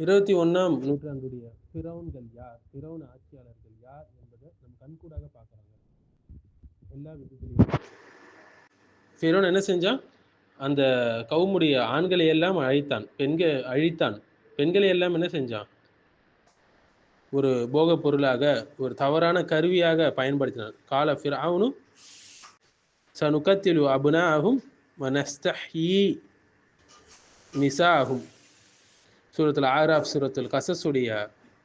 இருபத்தி ஒன்றாம் நூற்றாண்டுடைய பிறவுன்கள் யார்? பிறவுன் ஆட்சியாளர்கள் யார் என்பதை நம் கண்கூடாக பார்க்குறாங்க. எல்லா விதத்திலையும். ஃபிரோன் என்ன செஞ்சான்? அந்த கவுமுடைய ஆண்களை எல்லாம் அழைத்தான். பெண்கள் அழித்தான். பெண்களை எல்லாம் என்ன செஞ்சான்? ஒரு போகப் பொருளாக ஒரு தவறான கருவியாக பயன்படுத்தினான். கால ஃபிரவுனும் சனுக்கத்திலு அபுனாகும் வனஸ்தஹி நிசாகும் சூரத்தில் ஆராஃப் சூரத்தில் கசஸுடைய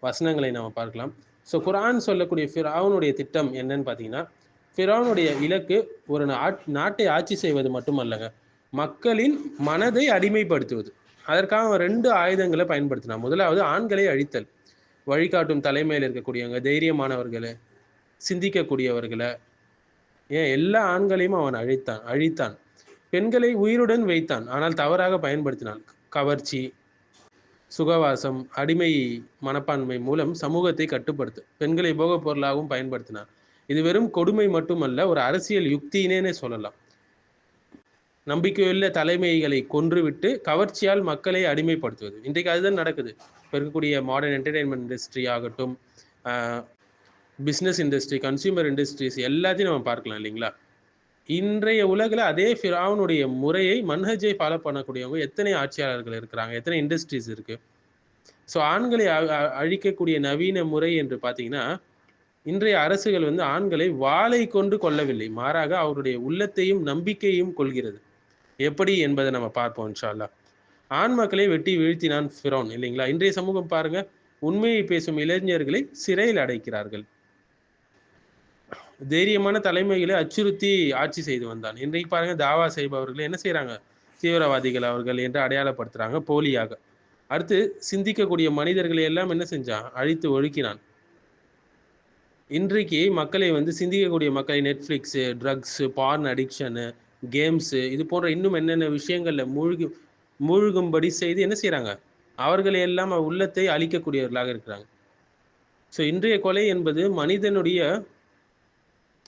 வசனங்களை நம்ம பார்க்கலாம். ஸோ குரான் சொல்லக்கூடிய ஃபிராவனுடைய திட்டம் என்னன்னு பார்த்தீங்கன்னா ஃபிராவனுடைய இலக்கு ஒரு நாட் நாட்டை ஆட்சி செய்வது மட்டுமல்லங்க. மக்களின் மனதை அடிமைப்படுத்துவது. அதற்காக அவன் ரெண்டு ஆயுதங்களை பயன்படுத்தினான். முதலாவது ஆண்களை அழித்தல். வழிகாட்டும் தலைமையில் இருக்கக்கூடியவங்க தைரியமானவர்களை சிந்திக்கக்கூடியவர்களை ஏன் எல்லா ஆண்களையும் அவன் அழித்தான் அழித்தான். பெண்களை உயிருடன் வைத்தான். ஆனால் தவறாக பயன்படுத்தினான். கவர்ச்சி சுகவாசம் அடிமை மனப்பான்மை மூலம் சமூகத்தை கட்டுப்படுத்து பெண்களை போகப் பொருளாகவும் பயன்படுத்தினார். இது வெறும் கொடுமை மட்டுமல்ல ஒரு அரசியல் யுக்தினேனே சொல்லலாம். நம்பிக்கையுள்ள தலைமைகளை கொன்றுவிட்டு கவர்ச்சியால் மக்களை அடிமைப்படுத்துவது. இன்றைக்கு அதுதான் நடக்குது. இப்போ இருக்கக்கூடிய மாடர்ன் என்டர்டெயின்மெண்ட் இண்டஸ்ட்ரி ஆகட்டும் பிஸ்னஸ் இண்டஸ்ட்ரி கன்சியூமர் இண்டஸ்ட்ரீஸ் எல்லாத்தையும் நம்ம பார்க்கலாம் இல்லைங்களா? இன்றைய உலகில் அதே ஃபிராவுனுடைய முறையை மன்ஹஜை ஃபாலோ பண்ணக்கூடியவங்க எத்தனை ஆட்சியாளர்கள் இருக்கிறாங்க? எத்தனை இண்டஸ்ட்ரீஸ் இருக்குது ஸோ ஆண்களை அழிக்கக்கூடிய நவீன முறை என்று பார்த்தீங்கன்னா இன்றைய அரசுகள் வந்து ஆண்களை வாளை கொண்டு கொள்ளவில்லை மாறாக அவருடைய உள்ளத்தையும் நம்பிக்கையும் கொள்கிறது. எப்படி என்பதை நம்ம பார்ப்போம் இன்ஷால்லா ஆண் மக்களை வெட்டி வீழ்த்தினான் ஃபிரோன் இல்லைங்களா? இன்றைய சமூகம் பாருங்க உண்மையை பேசும் இளைஞர்களை சிறையில் அடைக்கிறார்கள். தைரியமான தலைமைகளை அச்சுறுத்தி ஆட்சி செய்து வந்தான். இன்றைக்கு பாருங்க தாவா செய்பவர்கள் என்ன செய்கிறாங்க தீவிரவாதிகள் அவர்கள் என்று அடையாளப்படுத்துகிறாங்க போலியாக. அடுத்து சிந்திக்கக்கூடிய மனிதர்களை எல்லாம் என்ன செஞ்சான்? அழித்து ஒழுக்கினான். இன்றைக்கு மக்களை வந்து சிந்திக்கக்கூடிய மக்களை Netflix drugs porn addiction games இது போன்ற இன்னும் என்னென்ன விஷயங்களில் மூழ்கி மூழ்கும்படி செய்து என்ன செய்கிறாங்க அவர்களை எல்லாம் உள்ளத்தை அழிக்கக்கூடியவர்களாக இருக்கிறாங்க. ஸோ இன்றைய கொலை என்பது மனிதனுடைய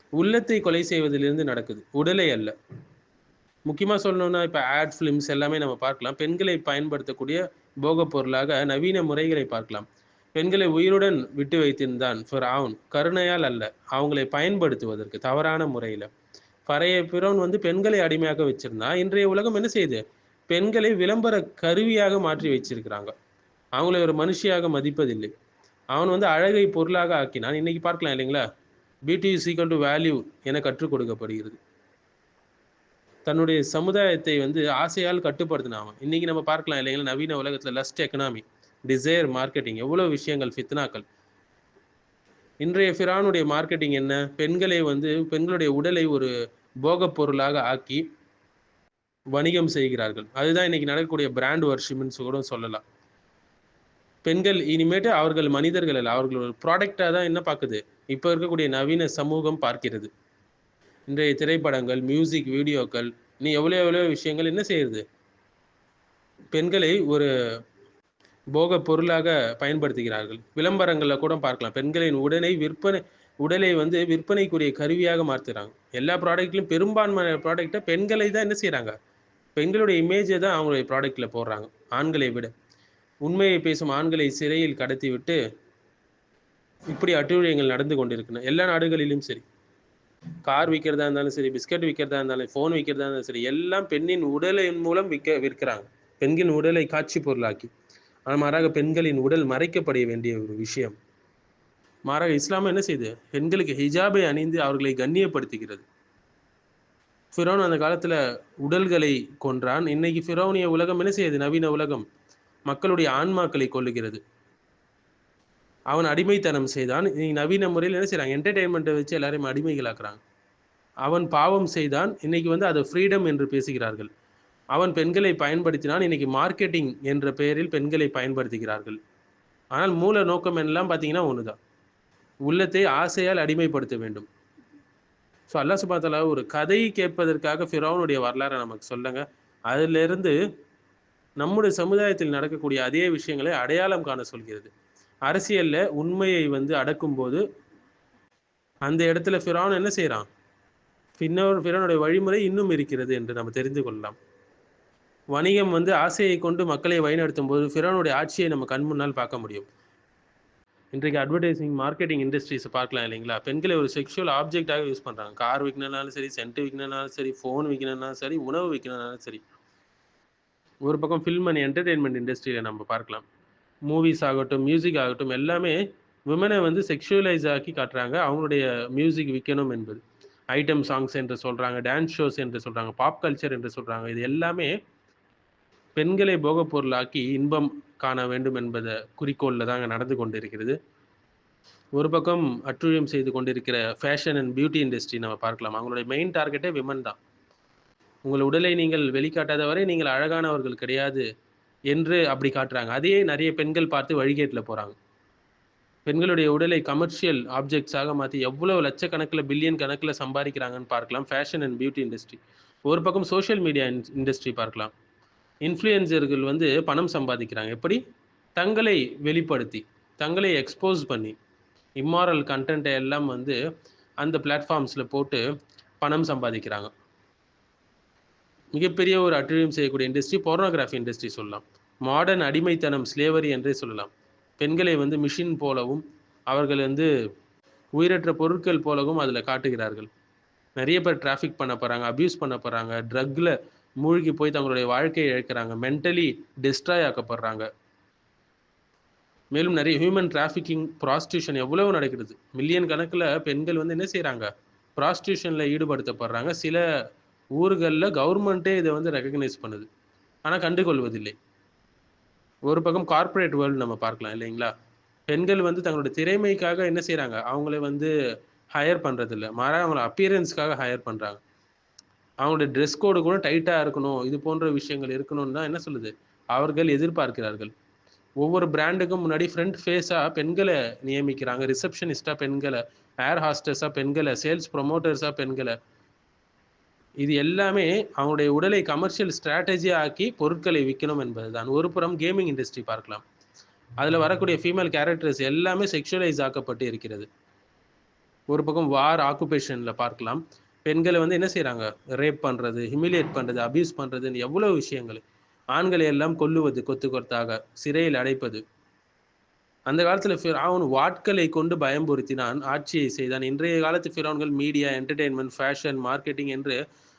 உள்ளத்தை கொலை செய்வதிலிருந்து நடக்குது. உடலை அல்ல. முக்கியமாக சொல்லணும்னா இப்போ ஆட் ஃபிலிம்ஸ் எல்லாமே நம்ம பார்க்கலாம். பெண்களை பயன்படுத்தக்கூடிய போகப் பொருளாக நவீன முறைகளை பார்க்கலாம். பெண்களை உயிருடன் விட்டு வைத்திருந்தான் ஃபிரவுன் கருணையால் அல்ல. அவங்களை பயன்படுத்துவதற்கு தவறான முறையில். பழைய பிறவன் வந்து பெண்களை அடிமையாக வச்சிருந்தா இன்றைய உலகம் என்ன செய்யுது பெண்களை விளம்பர கருவியாக மாற்றி வச்சிருக்கிறாங்க. அவங்களை ஒரு மனுஷியாக மதிப்பதில்லை. அவன் வந்து அழகை பொருளாக ஆக்கினான். இன்னைக்கு பார்க்கலாம் இல்லைங்களா? Beauty is equal to value என கற்றுக் கொடுக்கப்படுகிறது. தன்னுடைய சமுதாயத்தை வந்து ஆசையால் கட்டுப்படுத்தினான் இன்னைக்கு நம்ம பார்க்கலாம் இல்லைங்களா? நவீன உலகத்தில் லஸ்ட் எக்கனாமி டிசைர் மார்க்கெட்டிங் எவ்வளோ விஷயங்கள் ஃபித்னாக்கள் இன்றைய ஃபிரானுடைய மார்க்கெட்டிங் என்ன? பெண்களை வந்து பெண்களுடைய உடலை ஒரு போகப் பொருளாக ஆக்கி வணிகம் செய்கிறார்கள். அதுதான் இன்னைக்கு நடக்கக்கூடிய பிராண்ட் வர்ஷிப்னு கூட சொல்லலாம். பெண்கள் இனிமேட்டு அவர்கள் மனிதர்கள் அல்ல அவர்கள் ஒரு ப்ராடக்டாக தான் என்ன பார்க்குது? இப்போ இருக்கக்கூடிய நவீன சமூகம் பார்க்கிறது. இன்றைய திரைப்படங்கள் மியூசிக் வீடியோக்கள் நீ எவ்வளோ எவ்வளோ விஷயங்கள் என்ன செய்யுது? பெண்களை ஒரு போக பொருளாக பயன்படுத்துகிறார்கள். விளம்பரங்களில் கூட பார்க்கலாம். பெண்களின் உடலை விற்பனை உடலை வந்து விற்பனைக்குரிய கருவியாக மாற்றுறாங்க. எல்லா ப்ராடக்ட்லையும் பெரும்பான்மையான ப்ராடக்டை பெண்களை தான் என்ன செய்கிறாங்க பெண்களுடைய இமேஜை தான் அவங்களுடைய ப்ராடக்டில் போடுறாங்க. ஆண்களை விட. உண்மையை பேசும் ஆண்களை சிறையில் கடத்திவிட்டு இப்படி அட்டுழியங்கள் நடந்து கொண்டிருக்கின்றன. எல்லா நாடுகளிலும் சரி. கார் விற்கிறதா இருந்தாலும் சரி பிஸ்கட் விற்கிறதா இருந்தாலும் ஃபோன் விற்கிறதா இருந்தாலும் சரி எல்லாம் பெண்ணின் உடலின் மூலம் விற்க விற்கிறாங்க. பெண்களின் உடலை காட்சி பொருளாக்கி. ஆனால் மாறாக பெண்களின் உடல் மறைக்கப்பட வேண்டிய ஒரு விஷயம். மாறாக இஸ்லாம் என்ன செய்யுது பெண்களுக்கு ஹிஜாபை அணிந்து அவர்களை கண்ணியப்படுத்துகிறது. ஃபிரோன் அந்த காலத்தில் உடல்களை கொன்றான். இன்னைக்கு ஃபிரோனிய உலகம் என்ன செய்யுது? நவீன உலகம். மக்களுடைய ஆன்மாக்களை கொல்லுகிறது. அவன் அடிமைத்தனம் செய்தான். இன்னைக்கு நவீன முறையில் என்ன செய்கிறாங்க என்டர்டெயின்மெண்ட்டை வச்சு எல்லாரையும் அடிமைகளாக்குறாங்க. அவன் பாவம் செய்தான். இன்னைக்கு வந்து அதை ஃப்ரீடம் என்று பேசுகிறார்கள். அவன் பெண்களை பயன்படுத்தினான். இன்னைக்கு மார்க்கெட்டிங் என்ற பெயரில் பெண்களை பயன்படுத்துகிறார்கள். ஆனால் மூல நோக்கம் எல்லாம் பார்த்தீங்கன்னா ஒண்ணுதான். உள்ளத்தை ஆசையால் அடிமைப்படுத்த வேண்டும். ஸோ அல்லா சுபாத்தலா ஒரு கதை கேட்பதற்காக ஃபிரோனுடைய வரலாறை நமக்கு சொல்லுங்க. அதிலிருந்து நம்முடைய சமுதாயத்தில் நடக்கக்கூடிய அதே விஷயங்களை அடையாளம் காண சொல்கிறது. அரசியல்ல உண்மையை வந்து அடக்கும்போது அந்த இடத்துல ஃபிரான் என்ன செய்கிறான் பின்னோர் பிறனுடைய வழிமுறை இன்னும் இருக்கிறது என்று நம்ம தெரிந்து கொள்ளலாம். வணிகம் வந்து ஆசையை கொண்டு மக்களை வழிநடத்தும் போது ஃபிரோனுடைய ஆட்சியை நம்ம கண் முன்னால் பார்க்க முடியும். இன்றைக்கு அட்வர்டைசிங் மார்க்கெட்டிங் இண்டஸ்ட்ரீஸை பார்க்கலாம் இல்லைங்களா? பெண்களை ஒரு செக்ஷுவல் ஆப்ஜெக்டாக யூஸ் பண்ணுறாங்க கார் விற்கணும்னாலும் சரி சென்ட் விற்கணும்னாலும் சரி ஃபோன் விற்கணும்னாலும் சரி உணவு விற்கணும்னாலும் சரி. ஒரு பக்கம் ஃபில்ம் அண்ட் என்டர்டெயின்மெண்ட் இண்டஸ்ட்ரியில் நம்ம பார்க்கலாம். மூவிஸ் ஆகட்டும் மியூசிக் ஆகட்டும் எல்லாமே விமனை வந்து செக்ஷுவலைஸ் ஆக்கி காட்டுறாங்க. அவங்களுடைய மியூசிக் விற்கணும் என்பது. ஐட்டம் சாங்ஸ் என்று சொல்கிறாங்க டான்ஸ் ஷோஸ் என்று சொல்கிறாங்க பாப் கல்ச்சர் என்று சொல்கிறாங்க இது எல்லாமே பெண்களை போகப் பொருளாக்கி இன்பம் காண வேண்டும் என்பதை குறிக்கோளில் தாங்க நடந்து கொண்டிருக்கிறது. ஒரு பக்கம் அட்டுழியம் செய்து கொண்டிருக்கிற ஃபேஷன் அண்ட் பியூட்டி இண்டஸ்ட்ரி நம்ம பார்க்கலாம். அவங்களுடைய மெயின் டார்கெட்டே விமன் தான். உங்கள் உடலை நீங்கள் வெளிக்காட்டாத வரை நீங்கள் அழகானவர்கள் கிடையாது என்று அப்படி காட்டுறாங்க. அதையே நிறைய பெண்கள் பார்த்து வழிகேட்டில் போகிறாங்க. பெண்களுடைய உடலை கமர்ஷியல் ஆப்ஜெக்ட்ஸாக மாற்றி எவ்வளோ லட்சக்கணக்கில் பில்லியன் கணக்கில் சம்பாதிக்கிறாங்கன்னு பார்க்கலாம். ஃபேஷன் அண்ட் பியூட்டி இண்டஸ்ட்ரி ஒரு பக்கம் சோஷியல் மீடியா இண்டஸ்ட்ரி பார்க்கலாம். இன்ஃப்ளூயன்சர்கள் வந்து பணம் சம்பாதிக்கிறாங்க. எப்படி? தங்களை வெளிப்படுத்தி தங்களை எக்ஸ்போஸ் பண்ணி இம்மாரல் கண்டென்ட்டை எல்லாம் வந்து அந்த பிளாட்ஃபார்ம்ஸில் போட்டு பணம் சம்பாதிக்கிறாங்க. மிகப்பெரிய ஒரு அட்டுழியம் செய்யக்கூடிய இண்டஸ்ட்ரி போர்னோகிராஃபி இண்டஸ்ட்ரி சொல்லலாம். மாடர்ன் அடிமைத்தனம் ஸ்லேவரி என்றே சொல்லலாம். பெண்களை வந்து மிஷின் போலவும் அவர்கள் வந்து உயிரற்ற பொருட்கள் போலவும் அதில் காட்டுகிறார்கள். நிறைய பேர் டிராஃபிக் பண்ண போகிறாங்க அப்யூஸ் பண்ண போகிறாங்க ட்ரக்கில் மூழ்கி போய் தங்களுடைய வாழ்க்கையை இழக்கிறாங்க மென்டலி டிஸ்ட்ராய் ஆக்கப்படுறாங்க. மேலும் நிறைய ஹியூமன் டிராஃபிக்கிங் ப்ராஸ்டியூஷன் எவ்வளவு நடக்கிறது? மில்லியன் கணக்கில் பெண்கள் வந்து என்ன செய்கிறாங்க ப்ராஸ்டியூஷனில் ஈடுபடுத்தப்படுறாங்க. சில ஊர்களில் கவர்மெண்ட்டே இதை வந்து ரெக்கக்னைஸ் பண்ணுது. ஆனால் கண்டுகொள்வதில்லை. ஒரு பக்கம் கார்ப்பரேட் வேர்ல்டு நம்ம பார்க்கலாம் இல்லைங்களா? பெண்கள் வந்து தங்களுடைய திறமைக்காக என்ன செய்கிறாங்க அவங்கள வந்து ஹையர் பண்ணுறதில்ல மாறாக அவங்கள அப்பியரன்ஸ்க்காக ஹையர் பண்ணுறாங்க அவங்களுடைய ட்ரெஸ் கோடு கூட டைட்டாக இருக்கணும் இது போன்ற விஷயங்கள் இருக்கணும்னு தான் என்ன சொல்லுது? அவர்கள் எதிர்பார்க்கிறார்கள். ஒவ்வொரு பிராண்டுக்கும் முன்னாடி ஃப்ரண்ட் ஃபேஸாக பெண்களை நியமிக்கிறாங்க. ரிசப்ஷனிஸ்டாக பெண்களை ஏர் ஹாஸ்டர்ஸாக பெண்களை சேல்ஸ் ப்ரொமோட்டர்ஸாக பெண்களை. இது எல்லாமே அவனுடைய உடலை கமர்ஷியல் ஸ்ட்ராட்டஜியாக ஆக்கி பொருட்களை விற்கணும் என்பது தான் ஒரு புறம் கேமிங் இண்டஸ்ட்ரி பார்க்கலாம். அதில் வரக்கூடிய ஃபீமேல் கேரக்டர்ஸ் எல்லாமே செக்ஷுவலைஸ் ஆக்கப்பட்டு இருக்கிறது. ஒரு பக்கம் வார் ஆக்குபேஷனில் பார்க்கலாம். பெண்களை வந்து என்ன செய்கிறாங்க ரேப் பண்ணுறது ஹிமிலியேட் பண்ணுறது அபியூஸ் பண்ணுறதுன்னு எவ்வளோ விஷயங்கள். ஆண்களை எல்லாம் கொல்லுவது கொத்து கொத்தாக சிறையில் அடைப்பது. அந்த காலத்தில் ஃபிரௌன் வாட்களை கொண்டு பயம்புறுத்தினான் ஆட்சியை செய்தான். இன்றைய காலத்து ஃபிரௌன்கள் மீடியா என்டர்டெயின்மெண்ட் ஃபேஷன் மார்க்கெட்டிங் என்று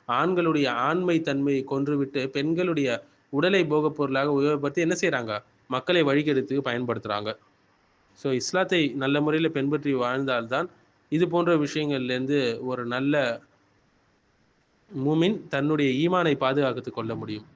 ஆண்களுடைய ஆண்மை தன்மையை கொன்றுவிட்டு பெண்களுடைய உடலை போகப் பொருளாக உபயோகப்படுத்தி என்ன செய்கிறாங்க மக்களை வழிகெடுத்து பயன்படுத்துகிறாங்க ஸோ இஸ்லாத்தை நல்ல முறையில் பின்பற்றி வாழ்ந்தால்தான் இது போன்ற விஷயங்கள்லேருந்து ஒரு நல்ல மூமின் தன்னுடைய ஈமானை பாதுகாத்து கொள்ள முடியும்.